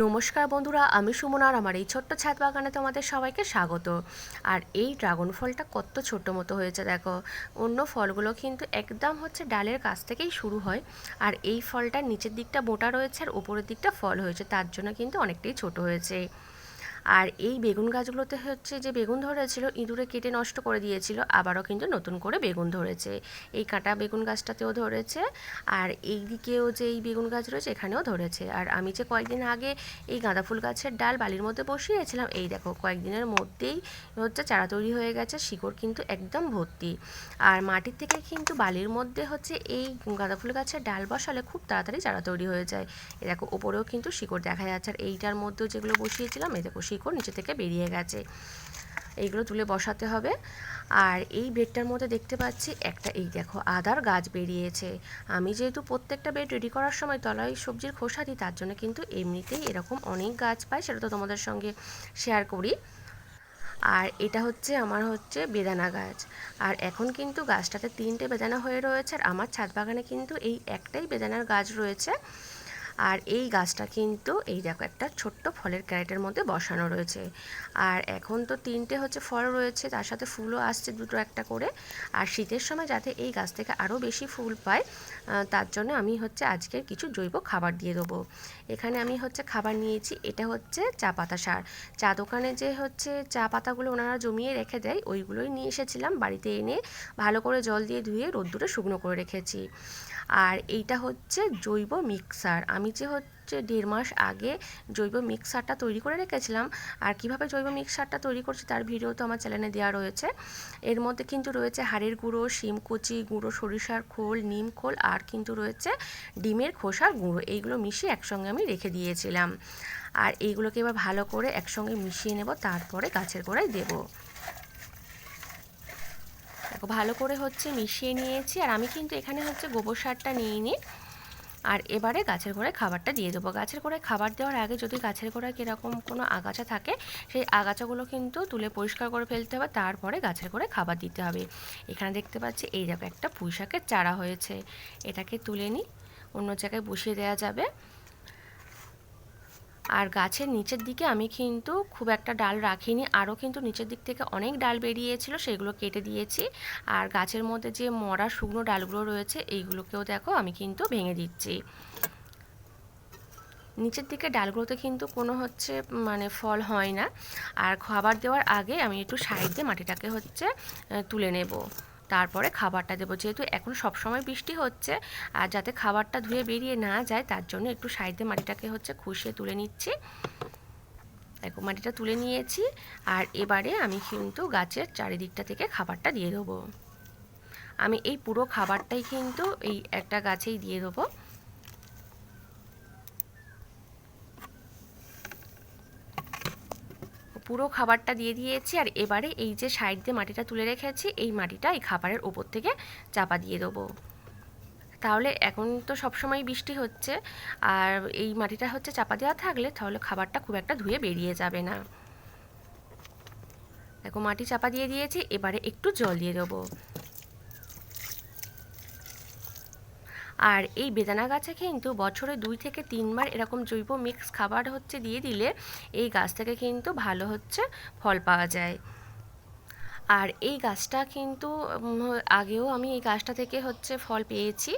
নমস্কার বন্ধুরা, আমি সুমন আর আমার এই ছোট্ট ছাদ বাগানে তোমাদের সবাইকে স্বাগত। আর এই ড্রাগন ফলটা কত ছোট মতো হয়েছে দেখো। অন্য ফলগুলো কিন্তু একদম হচ্ছে ডালের কাছ থেকেই শুরু হয়। আর এই ফলটা নিচের দিকটা মোটা রয়েছে আর উপরের দিকটা ফল হয়েছে। তার জন্য কিন্তু অনেকটাই ছোট হয়েছে। আর এই বেগুন গাছগুলোতে হচ্ছে যে বেগুন ধরেছিল, ইঁদুরে কেটে নষ্ট করে দিয়েছিল, আবারও কিন্তু নতুন করে বেগুন ধরেছে। এই কাঁটা বেগুন গাছটাতেও ধরেছে আর এই দিকেও যে এই বেগুন গাছ রয়েছে, এখানেও ধরেছে। আর আমি যে কয়েকদিন আগে এই গাঁদা ফুল গাছের ডাল বালির মধ্যে বসিয়েছিলাম, এই দেখো কয়েকদিনের মধ্যেই হচ্ছে চারা তৈরি হয়ে গেছে, শিকড় কিন্তু একদম ভর্তি। আর মাটির থেকে কিন্তু বালির মধ্যে হচ্ছে এই গাঁদা ফুল গাছের ডাল বসালে খুব তাড়াতাড়ি চারা তৈরি হয়ে যায়। এ দেখো, ওপরেও কিন্তু শিকড় দেখা যাচ্ছে। আর এইটার মধ্যেও যেগুলো বসিয়েছিলাম এই দেখো শিকড় নিচে থেকে বেরিয়ে গেছে। এইগুলো তুলে বসাতে হবে। আর এই বেডটার মধ্যে দেখতে পাচ্ছি একটা, এই দেখো, আদার গাছ বেরিয়েছে। আমি যেহেতু প্রত্যেকটা বেড রেডি করার সময় তলায় সবজির খোসা দিই, তার জন্য কিন্তু এমনিতেই এরকম অনেক গাছ পাই, সেটা তো তোমাদের সঙ্গে শেয়ার করি। আর এটা হচ্ছে আমার হচ্ছে বেদানা গাছ। আর এখন কিন্তু গাছটাতে তিনটে বেদানা হয়ে রয়েছে, আর আমার ছাদ বাগানে কিন্তু এই একটাই বেদানার গাছ রয়েছে। আর এই গাছটা কিন্তু, এই দেখো একটা ছোট্ট ফলের ক্যারেটের মধ্যে বসানো রয়েছে। আর এখন তো তিনটে হচ্ছে ফল রয়েছে, তার সাথে ফুলও আসছে দুটো একটা করে। আর শীতের সময় যাতে এই গাছ থেকে আরও বেশি ফুল পায় তার জন্য আমি হচ্ছে আজকে কিছু জৈব খাবার দিয়ে দেবো। এখানে আমি হচ্ছে খাবার নিয়েছি, এটা হচ্ছে চা পাতা সার। চা দোকানে যে হচ্ছে চা পাতাগুলো ওনারা জমিয়ে রেখে দেয়, ওইগুলোই নিয়ে এসেছিলাম বাড়িতে এনে ভালো করে জল দিয়ে ধুয়ে রোদ্দুরে শুকনো করে রেখেছি। আর এইটা হচ্ছে জৈব মিক্সার আমি যে হচ্ছে দেড় মাস আগে জৈব মিক্সারটা তৈরি করে রেখেছিলাম, আর কীভাবে জৈব মিক্সারটা তৈরি করছি তার ভিডিও তো আমার চ্যানেলে দেওয়া রয়েছে। এর মধ্যে কিন্তু রয়েছে হাড়ের গুঁড়ো শিমকুচি গুঁড়ো, সরিষার খোল, নিম খোল, আর কিন্তু রয়েছে ডিমের খোসার গুঁড়ো। এইগুলো মিশিয়ে একসঙ্গে আমি রেখে দিয়েছিলাম। আর এইগুলোকে এবার ভালো করে একসঙ্গে মিশিয়ে নেব, তারপরে গাছের গোড়ায় দেবো। দেখো, ভালো করে হচ্ছে মিশিয়ে নিয়েছি, আর আমি কিন্তু এখানে হচ্ছে গোবর সারটা নিয়ে নিই আর এবারে গাছের গোড়ায় খাবারটা দিয়ে দেবো। গাছের গোড়ায় খাবার দেওয়ার আগে যদি গাছের গোড়ায় কীরকম কোনো আগাছা থাকে, সেই আগাছাগুলো কিন্তু তুলে পরিষ্কার করে ফেলতে হবে, তারপরে গাছের গোড়ায় খাবার দিতে হবে। এখানে দেখতে পাচ্ছি, এই দেখো একটা পুঁইশাকের চারা হয়েছে। এটাকে তুলে নিই, অন্য জায়গায় বসিয়ে দেওয়া যাবে। আর গাছের নিচের দিকে আমি কিন্তু খুব একটা ডাল রাখিনি। আরও কিন্তু নিচের দিক থেকে অনেক ডাল বেরিয়েছিল, সেগুলো কেটে দিয়েছি। আর গাছের মধ্যে যে মরা শুকনো ডালগুলো রয়েছে, এইগুলোকেও দেখো আমি কিন্তু ভেঙে দিচ্ছি। নিচের দিকে ডালগুলোতে কিন্তু কোনো হচ্ছে মানে ফল হয় না। আর খাবার দেওয়ার আগে আমি একটু সাইড দিয়ে মাটিটাকে হচ্ছে তুলে নেব। তারপরে খাবারটা দেবো। যেহেতু এখন সব সময় বৃষ্টি হচ্ছে, আর যাতে খাবারটা ধুয়ে বেরিয়ে না যায়, তার জন্য একটু সাইডে মাটিটাকে হচ্ছে খুশিয়ে তুলে নিচ্ছি। দেখো, মাটিটা তুলে নিয়েছি, আর এবারে আমি কিন্তু গাছের চারিদিকটা থেকে খাবারটা দিয়ে দেবো। আমি এই পুরো খাবারটাই কিন্তু এই একটা গাছেই দিয়ে দেবো। পুরো খাবারটা দিয়ে দিয়েছি আর এবারে এই যে সাইড দিয়ে মাটিটা তুলে রেখেছি, এই মাটিটা এই খাবারের ওপর থেকে চাপা দিয়ে দেবো। তাহলে এখন তো সবসময় বৃষ্টি হচ্ছে, আর এই মাটিটা হচ্ছে চাপা দেওয়া থাকলে তাহলে খাবারটা খুব একটা ধুয়ে বেরিয়ে যাবে না। দেখো মাটি চাপা দিয়ে দিয়েছি, এবারে একটু জল দিয়ে দেবো। আর এই বেদানা গাছে কিন্তু বছরে দুই থেকে তিনবার এরকম জৈব মিক্স খাবার হচ্ছে দিয়ে দিলে এই গাছ থেকে কিন্তু ভালো হচ্ছে ফল পাওয়া যায়। আর এই গাছটা কিন্তু আগেও আমি এই গাছটা থেকে হচ্ছে ফল পেয়েছি।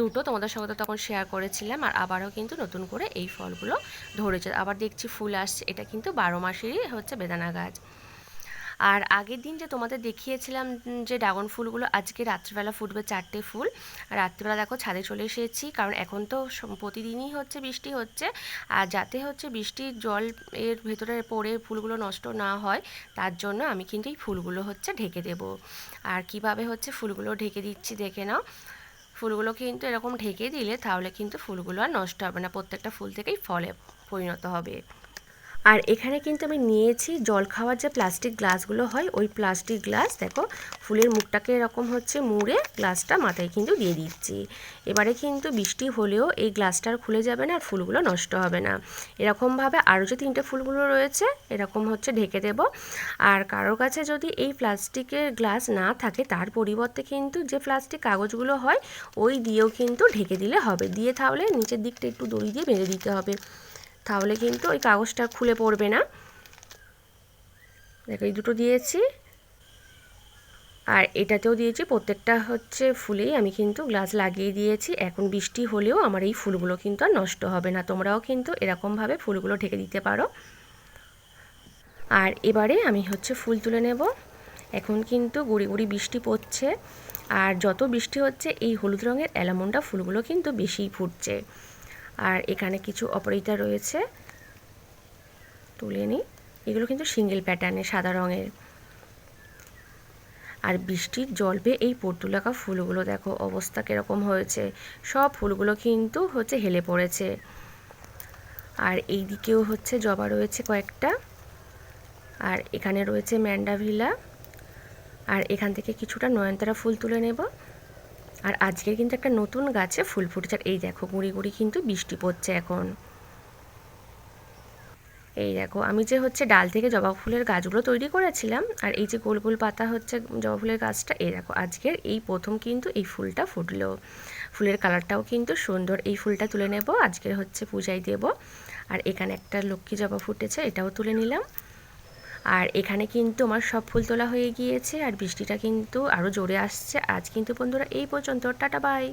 দুটো তোমাদের সঙ্গে তো তখন শেয়ার করেছিলাম আর আবারও কিন্তু নতুন করে এই ফলগুলো ধরেছে। আবার দেখছি ফুল আসছে, এটা কিন্তু বারো মাসেরই হচ্ছে বেদানা গাছ। আর আগের দিন যে তোমাদের দেখিয়েছিলাম যে ড্রাগন ফুলগুলো, আজকে রাত্রিবেলা ফুটবে চারটে ফুল। রাত্রিবেলা দেখো ছাদে চলে এসেছি, কারণ এখন তো প্রতিদিনই হচ্ছে বৃষ্টি হচ্ছে। আর যাতে হচ্ছে বৃষ্টির জল এর ভেতরে পড়ে ফুলগুলো নষ্ট না হয়, তার জন্য আমি কিন্তু এই ফুলগুলো হচ্ছে ঢেকে দেব। আর কীভাবে হচ্ছে ফুলগুলো ঢেকে দিচ্ছি দেখে নাও। ফুলগুলো কিন্তু এরকম ঢেকে দিলে তাহলে কিন্তু ফুলগুলো আর নষ্ট হবে না, প্রত্যেকটা ফুল থেকেই ফলে পরিণত হবে। আর এখানে কিন্তু আমি নিয়েছি জল খাওয়ার যে প্লাস্টিক গ্লাসগুলো হয়, ওই প্লাস্টিক গ্লাস দেখো, ফুলের মুখটাকে এরকম হচ্ছে মুড়ে গ্লাসটা মাথায় কিন্তু দিয়ে দিচ্ছি। এবারে কিন্তু বৃষ্টি হলেও এই গ্লাসটা আর খুলে যাবে না আর ফুলগুলো নষ্ট হবে না। এরকমভাবে আরও যে তিনটে ফুলগুলো রয়েছে, এরকম হচ্ছে ঢেকে দেব। আর কারোর কাছে যদি এই প্লাস্টিকের গ্লাস না থাকে, তার পরিবর্তে কিন্তু যে প্লাস্টিক কাগজগুলো হয়, ওই দিয়েও কিন্তু ঢেকে দিলে হবে। দিয়ে তাহলে নিচের দিকটা একটু দড়ি দিয়ে বেঁধে দিতে হবে। তাহলে কিন্তু ওই কাগজটা খুলে পড়বে না। দেখো, এই দুটো দিয়েছি। আর এটাতেও দিয়েছি, প্রত্যেকটা হচ্ছে ফুলেই আমি কিন্তু গ্লাস লাগিয়ে দিয়েছি। এখন বৃষ্টি হলেও আমার এই ফুলগুলো কিন্তু আর নষ্ট হবে না। তোমরাও কিন্তু এরকমভাবে ফুলগুলো ঢেকে দিতে পারো। আর এবারে আমি হচ্ছে ফুল তুলে নেব। এখন কিন্তু গুড়ি গুড়ি বৃষ্টি পড়ছে। আর যত বৃষ্টি হচ্ছে, এই হলুদ রঙের অ্যালামন্ডা ফুলগুলো কিন্তু বেশিই ফুটছে। আর এখানে কিছু অপরিতা রয়েছে। তুলে নিই। এগুলো কিন্তু সিঙ্গেল প্যাটার্নের সাদা রঙের। আর বৃষ্টির জল পেয়ে এই পর্তুলাকা ফুলগুলো দেখো, অবস্থা কীরকম হয়েছে। সব ফুলগুলো কিন্তু হচ্ছে হেলে পড়েছে। আর এই দিকেও হচ্ছে জবা রয়েছে কয়েকটা। আর এখানে রয়েছে ম্যান্ডাভিলা। আর এখান থেকে কিছুটা নয়নতারা ফুল তুলে নেব। আর আজকে কিন্তু একটা নতুন গাছে ফুল ফুটেছে। আর এই দেখো, গুঁড়ি গুঁড়ি কিন্তু বৃষ্টি পড়ছে এখন। এই দেখো, আমি যে হচ্ছে ডাল থেকে জবা ফুলের গাছগুলো তৈরি করেছিলাম, আর এই যে গোল গোল পাতা হচ্ছে জবা ফুলের গাছটা, এই দেখো, আজকের এই প্রথম কিন্তু এই ফুলটা ফুটলো। ফুলের কালারটাও কিন্তু সুন্দর। এই ফুলটা তুলে নেব আজকের হচ্ছে পূজায় দেব। আর এখানে একটা লক্ষ্মী জবা ফুটেছে, এটাও তুলে নিলাম। আর এখানে কিন্তু আমার সব ফুল তোলা হয়ে গিয়েছে আর বৃষ্টিটা কিন্তু আরও জোরে আসছে। আজ কিন্তু বন্ধুরা এই পর্যন্ত। Tata, bye.